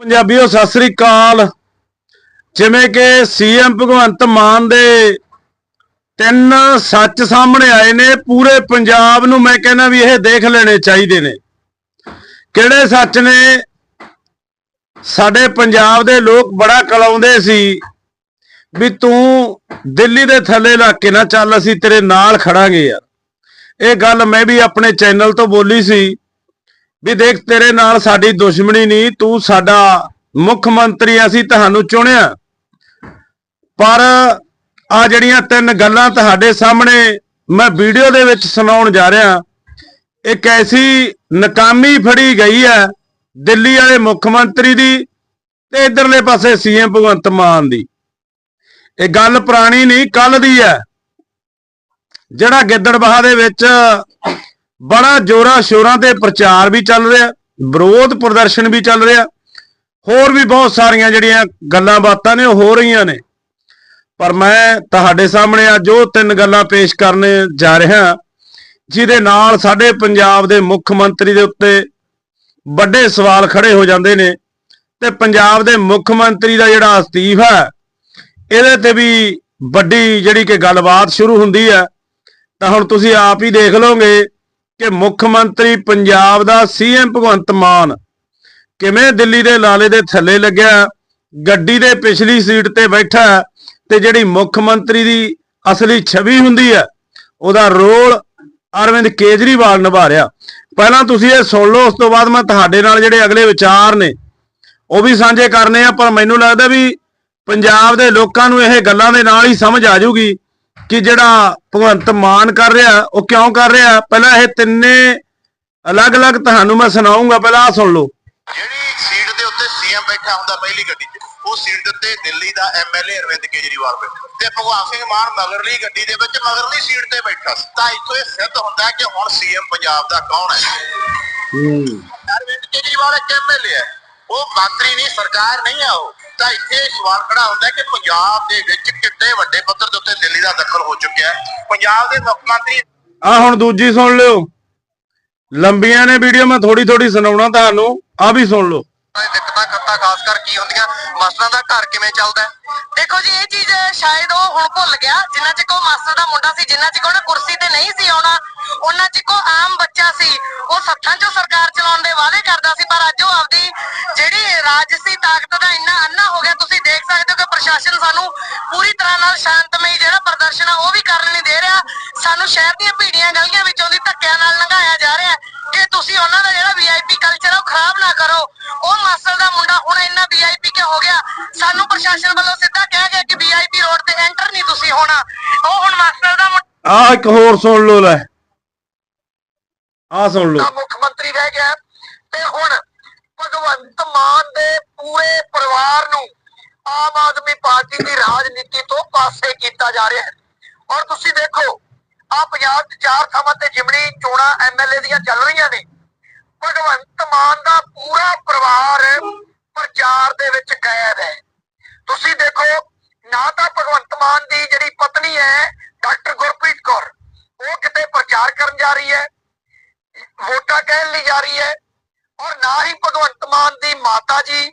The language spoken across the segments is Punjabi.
ਪੰਜਾਬੀਓ, ਸਤਿ ਸ੍ਰੀ ਅਕਾਲ। ਜਿਵੇਂ ਕਿ ਸੀਐਮ ਭਗਵੰਤ ਮਾਨ ਦੇ ਤਿੰਨ ਸੱਚ ਸਾਹਮਣੇ ਆਏ ਨੇ, ਪੂਰੇ ਪੰਜਾਬ ਨੂੰ ਮੈਂ ਕਹਿੰਦਾ ਵੀ ਇਹ ਦੇਖ ਲੈਣੇ ਚਾਹੀਦੇ ਨੇ। ਕਿਹੜੇ ਸੱਚ ਨੇ? ਸਾਡੇ ਪੰਜਾਬ ਦੇ ਲੋਕ ਬੜਾ ਕਲਾਉਂਦੇ ਸੀ ਵੀ ਤੂੰ ਦਿੱਲੀ ਦੇ ਥੱਲੇ ਇਲਾਕੇ ਕੇ ਨਾ ਚੱਲ, ਅਸੀਂ ਤੇਰੇ ਨਾਲ ਖੜਾਂਗੇ ਯਾਰ। ਇਹ ਗੱਲ ਮੈਂ ਵੀ ਆਪਣੇ ਚੈਨਲ ਤੋਂ ਬੋਲੀ ਸੀ। ਵੀ ਦੇਖ, ਤੇਰੇ ਨਾਲ ਸਾਡੀ ਦੁਸ਼ਮਣੀ ਨਹੀਂ, ਤੂੰ ਸਾਡਾ ਮੁੱਖ ਮੰਤਰੀ ਅਸੀਂ ਤੁਹਾਨੂੰ ਚੁਣਿਆ। ਪਰ ਆ ਜਿਹੜੀਆਂ ਤਿੰਨ ਗੱਲਾਂ ਤੁਹਾਡੇ ਸਾਹਮਣੇ ਮੈਂ ਵੀਡੀਓ ਦੇ ਵਿੱਚ ਸੁਣਾਉਣ ਜਾ ਰਿਹਾ, ਇੱਕ ਐਸੀ ਨਕਾਮੀ ਫੜੀ ਗਈ ਹੈ ਦਿੱਲੀ ਵਾਲੇ ਮੁੱਖ ਮੰਤਰੀ ਦੀ ਤੇ ਇਧਰਲੇ ਪਾਸੇ ਸੀਐਮ ਭਗਵੰਤ ਮਾਨ ਦੀ। ਇਹ ਗੱਲ ਪੁਰਾਣੀ ਨਹੀਂ ਕੱਲ ਦੀ ਹੈ। ਜਿਹੜਾ ਗਿੱਦੜਬਾਹਾ ਦੇ ਵਿੱਚ ਬੜਾ ਜੋਰਾ ਸ਼ੋਰਾਂ ਤੇ ਪ੍ਰਚਾਰ ਵੀ ਚੱਲ ਰਿਹਾ, ਵਿਰੋਧ ਪ੍ਰਦਰਸ਼ਨ ਵੀ ਚੱਲ ਰਿਹਾ। ਹੋਰ ਵੀ ਬਹੁਤ ਸਾਰੀਆਂ ਜਿਹੜੀਆਂ ਗੱਲਾਂ ਬਾਤਾਂ ਨੇ, ਉਹ ਹੋ ਰਹੀਆਂ ਨੇ। ਪਰ ਮੈਂ ਤੁਹਾਡੇ ਸਾਹਮਣੇ ਅੱਜ ਉਹ ਤਿੰਨ ਗੱਲਾਂ ਪੇਸ਼ ਕਰਨ ਜਾ ਰਿਹਾ, ਜਿਹਦੇ ਨਾਲ ਸਾਡੇ ਪੰਜਾਬ ਦੇ ਮੁੱਖ ਮੰਤਰੀ ਦੇ ਉੱਤੇ ਵੱਡੇ ਸਵਾਲ ਖੜੇ ਹੋ ਜਾਂਦੇ ਨੇ ਤੇ ਪੰਜਾਬ ਦੇ ਮੁੱਖ ਮੰਤਰੀ ਦਾ ਜਿਹੜਾ ਅਸਤੀਫਾ ਇਹਦੇ ਤੇ ਵੀ ਵੱਡੀ ਜਿਹੜੀ ਕਿ ਗੱਲਬਾਤ ਸ਼ੁਰੂ ਹੁੰਦੀ ਹੈ। ਤਾਂ ਹੁਣ ਤੁਸੀਂ ਆਪ ਹੀ ਦੇਖ ਲਓਗੇ ਕਿ ਮੁੱਖ ਮੰਤਰੀ ਪੰਜਾਬ ਦਾ ਸੀਐਮ ਭਗਵੰਤ ਮਾਨ ਕਿਵੇਂ ਦਿੱਲੀ ਦੇ ਲਾਲੇ ਦੇ ਥੱਲੇ ਲੱਗਿਆ, ਗੱਡੀ ਦੇ ਪਿਛਲੀ ਸੀਟ ਤੇ ਬੈਠਾ ਤੇ ਜਿਹੜੀ ਮੁੱਖ ਮੰਤਰੀ ਦੀ ਅਸਲੀ ਛਵੀ ਹੁੰਦੀ ਹੈ, ਉਹਦਾ ਰੋਲ ਅਰਵਿੰਦ ਕੇਜਰੀਵਾਲ ਨਿਭਾ ਰਿਹਾ। ਪਹਿਲਾਂ ਤੁਸੀਂ ਇਹ ਸੁਣ ਲਓ, ਉਸ ਤੋਂ ਬਾਅਦ ਮੈਂ ਤੁਹਾਡੇ ਨਾਲ ਜਿਹੜੇ ਅਗਲੇ ਵਿਚਾਰ ਨੇ, ਉਹ ਵੀ ਸਾਂਝੇ ਕਰਨੇ ਆ, ਪਰ ਮੈਨੂੰ ਲੱਗਦਾ ਵੀ ਪੰਜਾਬ ਦੇ ਲੋਕਾਂ ਨੂੰ ਇਹ ਗੱਲਾਂ ਦੇ ਨਾਲ ਹੀ ਸਮਝ ਆ ਜਾਊਗੀ ਕਿ ਜਿਹੜਾ ਭਗਵੰਤ ਮਾਨ ਕਰ ਰਿਹਾ ਉਹ ਕਿਉਂ ਕਰ ਰਿਹਾ? ਪਹਿਲਾਂ ਇਹ ਤਿੰਨੇ ਅਲੱਗ-ਅਲੱਗ ਤੁਹਾਨੂੰ ਮੈਂ ਸੁਣਾਉਂਗਾ ਪਹਿਲਾਂ ਆ ਸੁਣ ਲਓ। ਜਿਹੜੀ ਸੀਟ ਦੇ ਉੱਤੇ ਸੀਐਮ ਬੈਠਾ ਹੁੰਦਾ ਪਹਿਲੀ ਗੱਡੀ 'ਚ ਉਹ ਸੀਟ ਦੇ ਉੱਤੇ ਦਿੱਲੀ ਦਾ ਐਮਐਲਏ ਅਰਵਿੰਦ ਕੇਜਰੀਵਾਲ ਬੈਠਾ। ਤੇ ਭਗਵਾਨ ਸਿੰਘ ਮਾਨ ਮਗਰਲੀ ਗੱਡੀ ਦੇ ਵਿੱਚ ਮਗਰਲੀ ਸੀਟ ਤੇ ਬੈਠਾ ਸੀ। ਤਾਂ ਇੱਥੋਂ ਇਹ ਸਿੱਧ ਹੁੰਦਾ ਹੈ ਕਿ ਹੁਣ ਸੀਐਮ ਪੰਜਾਬ ਦਾ ਕੌਣ ਹੈ? ਅਰਵਿੰਦ ਕੇਜਰੀਵਾਲ ਇੱਕ ਐਮਐਲਏ ਹੈ। ਉਹ ਮੰਤਰੀ ਨਹੀਂ ਸਰਕਾਰ ਨਹੀਂ ਹੈ ਉਹ। ਤਾਂ ਇੱਥੇ ਇਹ ਸਵਾਲ ਖੜਾ ਹੁੰਦਾ ਕਿ ਪੰਜਾਬ ਦੇ ਵਿੱਚ ਕਿੰਨੇ ਵੱਡੇ ਪੱਧਰ ਦੇ ਉੱਤੇ ਦਿੱਲੀ ਦਾ ਦਖਲ ਹੋ ਚੁੱਕਿਆ ਹੈ? ਪੰਜਾਬ ਦੇ ਮੁੱਖ ਮੰਤਰੀ ਆ ਹੁਣ ਦੂਜੀ ਸੁਣ ਲਿਓ। ਲੰਬੀਆਂ ਨੇ ਵੀਡੀਓ ਮੈਂ ਥੋੜੀ ਥੋੜੀ ਸੁਣਾਉਣਾ ਤੁਹਾਨੂੰ ਆ ਵੀ ਸੁਣ ਲਓ। ਇਹ ਦਿੱਕਤਾਂ ਖੱਤਾ ਖਾਸ ਕਰ ਕੀ ਹੁੰਦੀਆਂ? ਮਾਸਟਰਾਂ ਦਾ ਘਰ ਕਿਵੇਂ ਚੱਲਦਾ ਦੇਖੋ ਜੀ ਇਹ ਚੀਜ਼ ਸ਼ਾਇਦ ਉਹ ਹੁਣ ਭੁੱਲ ਗਿਆ। ਜਿੰਨਾ ਚਿਰ ਮਾਸਟਰ ਦਾ ਮੁੰਡਾ ਸੀ ਜਿੰਨਾ ਚਿਰ ਉਹਨੇ ਕੁਰਸੀ ਤੇ ਨਹੀਂ ਸੀ ਆਉਣਾ ਉਹਨਾਂ ਚਿਰ ਉਹ ਆਮ ਬੱਚਾ ਸੀ। ਉਹ ਸੱਥਾਂ 'ਚੋਂ ਸਰਕਾਰ ਚਲਾਉਣ ਦੇ ਵਾਅਦੇ ਕਰਦਾ ਸੀ ਪਰ ਅੱਜ ਉਹ ਆਪਦੀ ਰਾਜਸੀ ਤਾਕਤ ਦਾ ਇੰਨਾ ਅੰਨਾ ਹੋ ਗਿਆ ਤੁਸੀਂ ਦੇਖ ਸਕਦੇ ਹੋ ਕਿ ਪ੍ਰਸ਼ਾਸਨ ਸਾਨੂੰ ਪੂਰੀ ਤਰ੍ਹਾਂ ਨਾਲ ਸ਼ਾਂਤਮਈ ਜਿਹੜਾ ਪ੍ਰਦਰਸ਼ਨ ਆ ਉਹ ਵੀ ਕਰਨ ਨਹੀਂ ਦੇ ਰਿਹਾ। ਸਾਨੂੰ ਸ਼ਹਿਰ ਦੀਆਂ ਭੀੜੀਆਂ ਗਲੀਆਂ ਵਿੱਚੋਂ ਦੀ ਧੱਕਿਆਂ ਨਾਲ ਲੰਘਾਇਆ ਜਾ ਰਿਹਾ। ਕਿ ਤੁਸੀਂ ਉਹਨਾਂ ਦਾ ਜਿਹੜਾ ਵੀਆਈਪੀ ਕਲਚਰ ਆ ਉਹ ਖਰਾਬ ਨਾ ਕਰੋ ਉਹ ਮਾਸਟਰ ਦਾ ਮੁੰਡਾ ਹੁਣ ਇੰਨਾ ਵੀਆਈਪੀ ਕਿ ਹੋ ਗਿਆ? ਸਾਨੂੰ ਪ੍ਰਸ਼ਾਸਨ ਵੱਲੋਂ ਸਿੱਧਾ ਕਿਹਾ ਗਿਆ ਕਿ ਵੀਆਈਪੀ ਰੋਡ ਤੇ ਐਂਟਰ ਨਹੀਂ ਤੁਸੀਂ ਹੋਣਾ। ਉਹ ਹੁਣ ਮਾਸਟਰ ਦਾ ਮੁੰਡਾ ਆ ਇੱਕ ਹੋਰ ਸੁਣ ਲਓ ਲੈ। ਆ ਸੁਣ ਲਓ। ਮੁੱਖ ਮੰਤਰੀ ਰਹਿ ਗਿਆ। ਤੇ ਹੁਣ ਭਗਵੰਤ ਮਾਨ ਦੇ ਪੂਰੇ ਪਰਿਵਾਰ ਨੂੰ ਆਮ ਆਦਮੀ ਪਾਰਟੀ ਦੀ ਰਾਜਨੀਤੀ ਤੋਂ ਪਾਸੇ ਕੀਤਾ ਜਾ ਰਿਹਾ ਹੈ। ਔਰ ਤੁਸੀਂ ਦੇਖੋ ਆ ਪੰਜਾਬ 'ਚ ਚਾਰ ਥਾਵਾਂ ਤੇ ਜਿਮਣੀ ਚੋਣਾਂ ਐਮਐਲਏ ਦੀਆਂ ਚੱਲ ਰਹੀਆਂ ਨੇ। ਭਗਵੰਤ ਮਾਨ ਦਾ ਪੂਰਾ ਪਰਿਵਾਰ ਪ੍ਰਚਾਰ ਦੇ ਵਿੱਚ ਕੈਦ ਹੈ। ਤੁਸੀਂ ਦੇਖੋ, ਨਾ ਤਾਂ ਭਗਵੰਤ ਮਾਨ ਦੀ ਜਿਹੜੀ ਪਤਨੀ ਹੈ, ਡਾਕਟਰ ਗੁਰਪ੍ਰੀਤ ਕੌਰ, ਉਹ ਕਿਤੇ ਪ੍ਰਚਾਰ ਕਰਨ ਜਾ ਰਹੀ ਹੈ। ਵੋਟਾਂ ਕਹਿਣ ਲਈ ਜਾ ਰਹੀ ਹੈ। ਔਰ ਨਾ ਹੀ ਭਗਵੰਤ ਮਾਨ ਦੀ ਮਾਤਾ ਜੀ,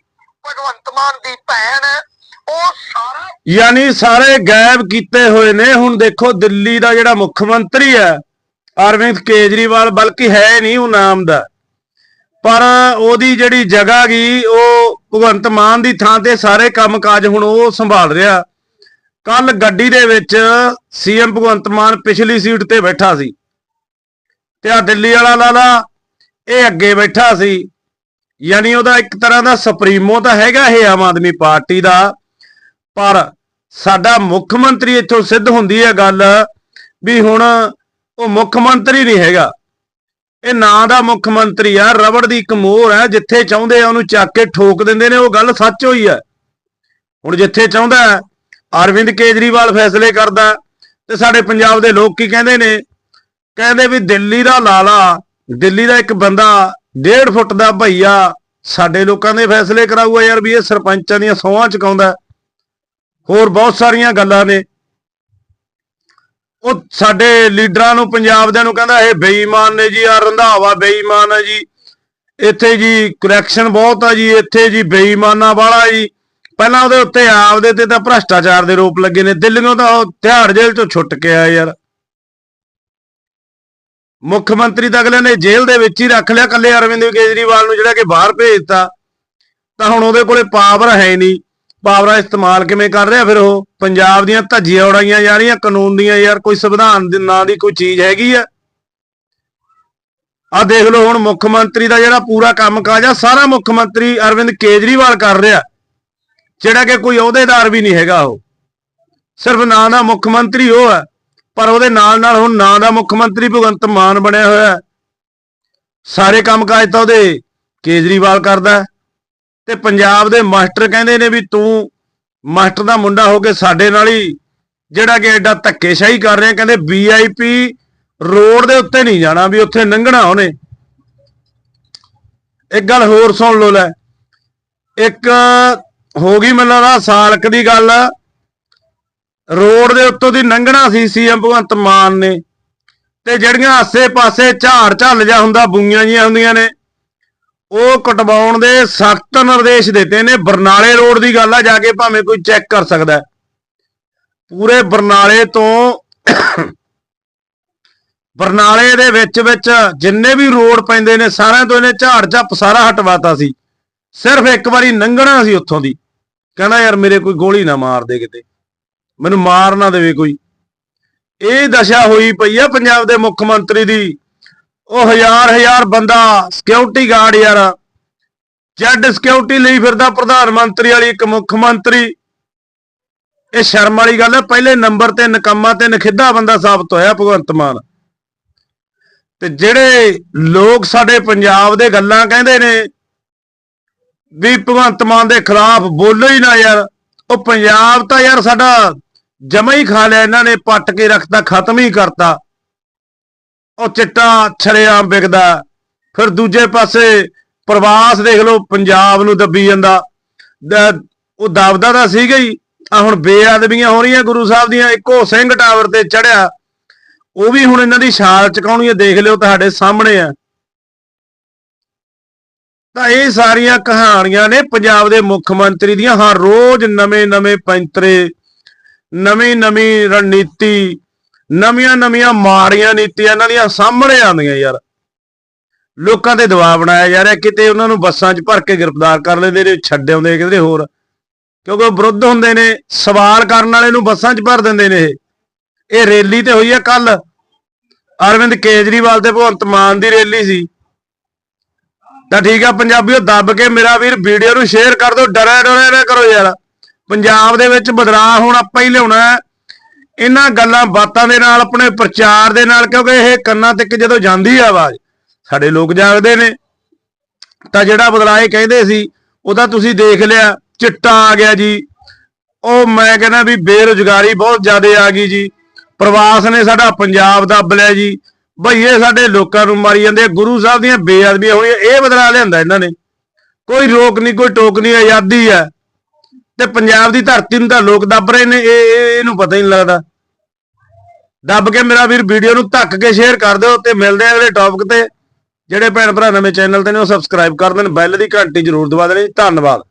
ਭਗਵੰਤ ਮਾਨ ਦੀ ਭੈਣ, ਉਹ ਸਾਰਾ ਯਾਨੀ ਸਾਰੇ ਗਾਇਬ ਕੀਤੇ ਹੋਏ ਨੇ। ਹੁਣ ਦੇਖੋ, ਦਿੱਲੀ ਦਾ ਜਿਹੜਾ ਮੁੱਖ ਮੰਤਰੀ ਹੈ, ਅਰਵਿੰਦ ਕੇਜਰੀਵਾਲ, ਬਲਕਿ ਹੈ ਨਹੀਂ ਉਹ ਨਾਮ ਦਾ। ਪਰ ਉਹਦੀ ਜਿਹੜੀ ਜਗ੍ਹਾ ਗਈ ਉਹ ਭਗਵੰਤ ਮਾਨ ਦੀ ਥਾਂ ਤੇ ਸਾਰੇ ਕੰਮਕਾਜ ਹੁਣ ਉਹ ਸੰਭਾਲ ਰਿਹਾ। ਕੱਲ ਗੱਡੀ ਦੇ ਵਿੱਚ ਸੀਐਮ ਭਗਵੰਤ ਮਾਨ ਪਿਛਲੀ ਸੀਟ ਤੇ ਬੈਠਾ ਸੀ। ਤੇ ਆ ਦਿੱਲੀ ਵਾਲਾ ਲਾਲਾ ਇਹ ਅੱਗੇ ਬੈਠਾ ਸੀ। ਯਾਨੀ ਉਹਦਾ ਇੱਕ ਤਰ੍ਹਾਂ ਦਾ ਸੁਪਰੀਮੋ ਤਾਂ ਹੈਗਾ ਇਹ ਆਮ ਆਦਮੀ ਪਾਰਟੀ ਦਾ, ਪਰ ਸਾਡਾ ਮੁੱਖ ਮੰਤਰੀ ਇੱਥੋਂ ਸਿੱਧ ਹੁੰਦੀ ਹੈ ਗੱਲ ਵੀ ਹੁਣ ਉਹ ਮੁੱਖ ਮੰਤਰੀ ਨਹੀਂ ਹੈਗਾ। ਇਹ ਨਾਂ ਦਾ ਮੁੱਖ ਮੰਤਰੀ ਆ, ਰਬੜ ਦੀ ਇੱਕ ਮੋਹਰ ਹੈ, ਜਿੱਥੇ ਚਾਹੁੰਦੇ ਆ ਉਹਨੂੰ ਚੱਕ ਕੇ ਠੋਕ ਦਿੰਦੇ ਨੇ, ਉਹ ਗੱਲ ਸੱਚ ਹੋਈ ਹੈ। ਹੁਣ ਜਿੱਥੇ ਚਾਹੁੰਦਾ ਅਰਵਿੰਦ ਕੇਜਰੀਵਾਲ ਫੈਸਲੇ ਕਰਦਾ ਤੇ ਸਾਡੇ ਪੰਜਾਬ ਦੇ ਲੋਕ ਕੀ ਕਹਿੰਦੇ ਨੇ? ਕਹਿੰਦੇ ਵੀ ਦਿੱਲੀ ਦਾ ਲਾਲਾ ਦਿੱਲੀ ਦਾ ਇੱਕ ਬੰਦਾ 1.5 ਫੁੱਟ ਦਾ ਭਈਆ ਸਾਡੇ ਲੋਕਾਂ ਦੇ ਫੈਸਲੇ ਕਰਾਊਗਾ ਯਾਰ ਵੀ ਇਹ ਸਰਪੰਚਾਂ ਦੀਆਂ ਸੌਹਾਂ ਚੁਕਾਉਂਦਾ। ਹੋਰ ਬਹੁਤ ਸਾਰੀਆਂ ਗੱਲਾਂ ਨੇ। ਉਹ ਸਾਡੇ ਲੀਡਰਾਂ ਨੂੰ ਪੰਜਾਬ ਦਿਆਂ ਨੂੰ ਕਹਿੰਦਾ, ਇਹ ਬੇਈਮਾਨ ਨੇ ਜੀ ਆ ਰੰਧਾਵਾ ਬੇਈਮਾਨ ਹੈ ਜੀ। ਇੱਥੇ ਜੀ ਕਰੈਕਸ਼ਨ ਬਹੁਤ ਆ ਜੀ, ਇੱਥੇ ਜੀ ਬੇਈਮਾਨਾ ਵਾਲਾ ਜੀ। ਪਹਿਲਾਂ ਉਹਦੇ ਉੱਤੇ ਆਪਦੇ ਤੇ ਤਾਂ ਭ੍ਰਸ਼ਟਾਚਾਰ ਦੇ ਰੋਪ ਲੱਗੇ ਨੇ। ਦਿੱਲੀੋਂ ਤਾਂ ਉਹ ਤਿਹਾੜ ਜੇਲ੍ਹ ਚੋਂ ਛੁੱਟ ਕੇ ਆਇਆ ਯਾਰ। ਮੁੱਖ ਮੰਤਰੀ ਤਾਂ ਅਗਲੇ ਨੇ ਜੇਲ੍ਹ ਦੇ ਵਿੱਚ ਹੀ ਰੱਖ ਲਿਆ, ਕੱਲੇ ਅਰਵਿੰਦ ਕੇਜਰੀਵਾਲ ਨੂੰ ਜਿਹੜਾ ਕਿ ਬਾਹਰ ਭੇਜਤਾ ਤਾਂ ਹੁਣ ਉਹਦੇ ਕੋਲੇ ਪਾਵਰ ਹੈ ਨਹੀਂ। ਪਾਵਰਾਂ ਇਸਤੇਮਾਲ ਕਿਵੇਂ ਕਰ ਰਿਹਾ ਫਿਰ ਉਹ? ਪੰਜਾਬ ਦੀਆਂ ਧੱਜੀਆਂ ਉਡਾਈਆਂ ਜਾ ਰਹੀਆਂ, ਕਾਨੂੰਨ ਦੀਆਂ ਯਾਰ, ਕੋਈ ਸੰਵਿਧਾਨ ਦੇ ਨਾਂ ਦੀ ਕੋਈ ਚੀਜ਼ ਹੈਗੀ ਆ? ਆ ਦੇਖ ਲਓ ਹੁਣ ਮੁੱਖ ਮੰਤਰੀ ਦਾ ਜਿਹੜਾ ਪੂਰਾ ਕੰਮ ਕਾਜ ਆ, ਸਾਰਾ ਮੁੱਖ ਮੰਤਰੀ ਅਰਵਿੰਦ ਕੇਜਰੀਵਾਲ ਕਰ ਰਿਹਾ। ਜਿਹੜਾ ਕਿ ਕੋਈ ਅਹੁਦੇਦਾਰ ਵੀ ਨਹੀਂ ਹੈਗਾ ਉਹ। ਸਿਰਫ ਨਾਂ ਦਾ ਮੁੱਖ ਮੰਤਰੀ ਉਹ ਹੈ ਪਰ ਉਹਦੇ ਨਾਲ ਨਾਲ ਹੁਣ ਨਾਂ ਦਾ ਮੁੱਖ ਮੰਤਰੀ ਭਗਵੰਤ ਮਾਨ ਬਣਿਆ ਹੋਇਆ ਸਾਰੇ ਕੰਮ ਕਾਜ ਤਾਂ ਉਹਦੇ ਕੇਜਰੀਵਾਲ ਕਰਦਾ ਤੇ ਪੰਜਾਬ ਦੇ ਮਾਸਟਰ ਕਹਿੰਦੇ ਨੇ ਵੀ ਤੂੰ ਮਾਸਟਰ ਦਾ ਮੁੰਡਾ ਹੋ ਕੇ ਸਾਡੇ ਨਾਲ ਹੀ ਜਿਹੜਾ ਕਿ ਐਡਾ ਧੱਕੇਸ਼ਾਹੀ ਕਰ ਰਿਹਾ, ਕਹਿੰਦੇ ਵੀਆਈਪੀ ਰੋਡ ਦੇ ਉੱਤੇ ਨਹੀਂ ਜਾਣਾ, ਵੀ ਉੱਥੇ ਲੰਘਣਾ ਉਹਨੇ। ਇੱਕ ਗੱਲ ਹੋਰ ਸੁਣ ਲਓ ਲੈ। ਇੱਕ ਹੋ ਗਈ ਮੈਨੂੰ ਲੱਗਦਾ ਸਾਲਕ ਦੀ ਗੱਲ। ਰੋਡ ਦੇ ਉੱਤੋਂ ਦੀ ਲੰਘਣਾ ਸੀ ਸੀਐਮ ਭਗਵੰਤ ਮਾਨ ਨੇ। ਤੇ ਜਿਹੜੀਆਂ ਆਸੇ-ਪਾਸੇ ਝਾੜ ਝੱਲ ਜਾ ਹੁੰਦਾ ਬੂਈਆਂ ਜੀਆਂ ਹੁੰਦੀਆਂ ਨੇ, ਉਹ ਕਟਵਾਉਣ ਦੇ ਸਖਤ ਨਿਰਦੇਸ਼ ਦਿੱਤੇ ਨੇ। ਬਰਨਾਲੇ ਰੋਡ ਦੀ ਗੱਲ ਆ, ਜਾ ਕੇ ਭਾਵੇਂ ਕੋਈ ਚੈੱਕ ਕਰ ਸਕਦਾ। ਪੂਰੇ ਬਰਨਾਲੇ ਤੋਂ ਬਰਨਾਲੇ ਦੇ ਵਿੱਚ ਵਿੱਚ ਜਿੰਨੇ ਵੀ ਰੋਡ ਪੈਂਦੇ ਨੇ, ਸਾਰਿਆਂ ਤੋਂ ਇਹਨੇ ਝਾੜ ਝੱਪ ਸਾਰਾ ਹਟਵਾਤਾ ਸੀ। ਸਿਰਫ ਇੱਕ ਵਾਰੀ ਲੰਘਣਾ ਸੀ ਉੱਥੋਂ ਦੀ। ਕਹਿੰਦਾ, ਯਾਰ ਮੇਰੇ ਕੋਈ ਗੋਲੀ ਨਾ ਮਾਰ ਦੇ ਕਿਤੇ। ਮੈਨੂੰ ਮਾਰ ਨਾ ਦੇਵੇ ਕੋਈ। ਇਹ ਦਸ਼ਾ ਹੋਈ ਪਈ ਆ ਪੰਜਾਬ ਦੇ ਮੁੱਖ ਮੰਤਰੀ ਦੀ। ਉਹ ਹਜ਼ਾਰ ਹਜ਼ਾਰ ਬੰਦਾ ਸਿਕਿਉਰਿਟੀ ਗਾਰਡ ਯਾਰ। ਜੈਡ ਸਿਕਿਉਰਿਟੀ ਲਈ ਫਿਰਦਾ ਪ੍ਰਧਾਨ ਮੰਤਰੀ ਵਾਲੀ ਇੱਕ ਮੁੱਖ ਮੰਤਰੀ। ਇਹ ਸ਼ਰਮ ਵਾਲੀ ਗੱਲ ਹੈ ਪਹਿਲੇ ਨੰਬਰ ਤੇ ਨਕਮਾ ਤੇ ਨਖਿੱਧਾ ਬੰਦਾ ਸਾਬਤ ਹੋਇਆ ਭਗਵੰਤ ਮਾਨ। ਤੇ ਜਿਹੜੇ ਲੋਕ ਸਾਡੇ ਪੰਜਾਬ ਦੇ ਗੱਲਾਂ ਕਹਿੰਦੇ ਨੇ ਵੀ ਭਗਵੰਤ ਮਾਨ ਦੇ ਖਿਲਾਫ ਬੋਲੋ ਹੀ ਨਾ ਯਾਰ, ਉਹ ਪੰਜਾਬ ਤਾਂ ਯਾਰ ਸਾਡਾ ਜਮਾ ਹੀ ਖਾ ਲਿਆ ਇਹਨਾਂ ਨੇ, ਪੱਟ ਕੇ ਰੱਖਤਾ, ਖਤਮ ਹੀ ਕਰਤਾ। ਉਹ ਚਿੱਟਾ ਛਰੇਆਮ ਵਿਕਦਾ। ਫਿਰ ਦੂਜੇ ਪਾਸੇ ਪ੍ਰਵਾਸ ਦੇਖ ਲਓ, ਪੰਜਾਬ ਨੂੰ ਦੱਬੀ ਜਾਂਦਾ। ਦ- ਉਹ ਦਬਦਾ ਤਾਂ ਸੀਗਾ ਹੀ। ਆ ਹੁਣ ਬੇਅਦਬੀਆਂ ਹੋ ਰਹੀਆਂ ਗੁਰੂ ਸਾਹਿਬ ਦੀਆਂ, ਇੱਕੋ ਸਿੰਘ ਟਾਵਰ ਤੇ ਚੜਿਆ। ਉਹ ਵੀ ਹੁਣ ਇਹਨਾਂ ਦੀ ਛਾਲ ਚਕਾਉਣੀ ਹੈ ਦੇਖ ਲਿਓ ਤੁਹਾਡੇ ਸਾਹਮਣੇ ਆ। ਤਾਂ ਇਹ ਸਾਰੀਆਂ ਕਹਾਣੀਆਂ ਨੇ ਪੰਜਾਬ ਦੇ ਮੁੱਖ ਮੰਤਰੀ ਦੀਆਂ। ਹਰ ਰੋਜ਼ ਨਵੇਂ-ਨਵੇਂ ਪੈਂਤਰੇ ਨਵੀਂ-ਨਵੀਂ ਰਣਨੀਤੀ ਨਵੀਆਂ-ਨਵੀਆਂ ਮਾੜੀਆਂ ਨੀਤੀਆਂ ਇਹਨਾਂ ਦੀਆਂ ਸਾਹਮਣੇ ਆਉਂਦੀਆਂ ਯਾਰ। ਲੋਕਾਂ ਤੇ ਦਬਾਅ ਬਣਾਇਆ ਜਾ ਰਿਹਾ, ਕਿਤੇ ਉਹਨਾਂ ਨੂੰ ਬੱਸਾਂ 'ਚ ਭਰ ਕੇ ਗ੍ਰਿਫਤਾਰ ਕਰ ਲੈਂਦੇ ਨੇ, ਛੱਡ ਆਉਂਦੇ ਕਿਤੇ ਹੋਰ। ਕਿਉਂਕਿ ਉਹ ਵਿਰੁੱਧ ਹੁੰਦੇ ਨੇ, ਸਵਾਲ ਕਰਨ ਵਾਲੇ ਨੂੰ ਬੱਸਾਂ 'ਚ ਭਰ ਦਿੰਦੇ ਨੇ ਇਹ। ਇਹ ਰੈਲੀ ਤੇ ਹੋਈ ਆ ਕੱਲ ਅਰਵਿੰਦ ਕੇਜਰੀਵਾਲ ਤੇ ਭਗਵੰਤ ਮਾਨ ਦੀ ਰੈਲੀ ਸੀ। ਤਾਂ ਠੀਕ ਆ, ਪੰਜਾਬੀਓ, ਦੱਬ ਕੇ ਮੇਰਾ ਵੀਰ ਵੀਡੀਓ ਨੂੰ ਸ਼ੇਅਰ ਕਰ ਦਿਓ ਡਰਿਆ ਡਰਿਆ ਨਾ ਕਰੋ ਯਾਰ। ਪੰਜਾਬ ਦੇ ਵਿੱਚ ਬਦਲਾਅ ਹੁਣ ਆਪਾਂ ਹੀ ਲਿਆਉਣਾ ਹੈ। ਇਹਨਾਂ ਗੱਲਾਂ ਬਾਤਾਂ ਦੇ ਨਾਲ, ਆਪਣੇ ਪ੍ਰਚਾਰ ਦੇ ਨਾਲ, ਕਿਉਂਕਿ ਇਹ ਕੰਨਾਂ ਤੱਕ ਜਦੋਂ ਜਾਂਦੀ ਆ ਆਵਾਜ਼, ਸਾਡੇ ਲੋਕ ਜਾਗਦੇ ਨੇ। ਤਾਂ ਜਿਹੜਾ ਬਦਲਾਅ ਕਹਿੰਦੇ ਸੀ, ਉਹਦਾ ਤੁਸੀਂ ਦੇਖ ਲਿਆ, ਚਿੱਟਾ ਆ ਗਿਆ ਜੀ। ਉਹ ਮੈਂ ਕਹਿੰਦਾ ਵੀ ਬੇਰੁਜ਼ਗਾਰੀ ਬਹੁਤ ਜ਼ਿਆਦਾ ਆ ਗਈ ਜੀ। ਪ੍ਰਵਾਸ ਨੇ ਸਾਡਾ ਪੰਜਾਬ ਦੱਬ ਲਿਆ ਜੀ। ਭਈਏ ਸਾਡੇ ਲੋਕਾਂ ਨੂੰ ਮਾਰੀ ਜਾਂਦੇ ਆ। ਗੁਰੂ ਸਾਹਿਬ ਦੀਆਂ ਬੇਅਦਬੀਆਂ ਹੋਈਆਂ ਇਹ ਬਦਲਾ ਲਿਆਂਦਾ ਇਹਨਾਂ ਨੇ। ਕੋਈ ਰੋਕ ਨਹੀਂ, ਕੋਈ ਟੋਕ ਨਹੀਂ, ਆਜ਼ਾਦੀ ਹੈ। ਤੇ ਪੰਜਾਬ ਦੀ ਧਰਤੀ ਨੂੰ ਤਾਂ ਲੋਕ ਦੱਬ ਰਹੇ ਨੇ, ਇਹ ਇਹਨੂੰ ਪਤਾ ਹੀ ਨਹੀਂ ਲੱਗਦਾ। ਦੱਬ ਕੇ ਮੇਰਾ ਵੀਰ ਵੀਡੀਓ ਨੂੰ ਧੱਕ ਕੇ ਸ਼ੇਅਰ ਕਰ ਦਿਓ ਤੇ ਮਿਲਦੇ ਆ ਅਗਲੇ ਟੌਪਿਕ ਤੇ। ਜਿਹੜੇ ਭੈਣ ਭਰਾ ਨਵੇਂ ਚੈਨਲ ਤੇ ਨੇ ਉਹ ਸਬਸਕ੍ਰਾਈਬ ਕਰ ਦੇਣ ਬੈਲ ਦੀ ਘੰਟੀ ਜ਼ਰੂਰ ਦਬਾ ਦੇਣੀ। ਧੰਨਵਾਦ।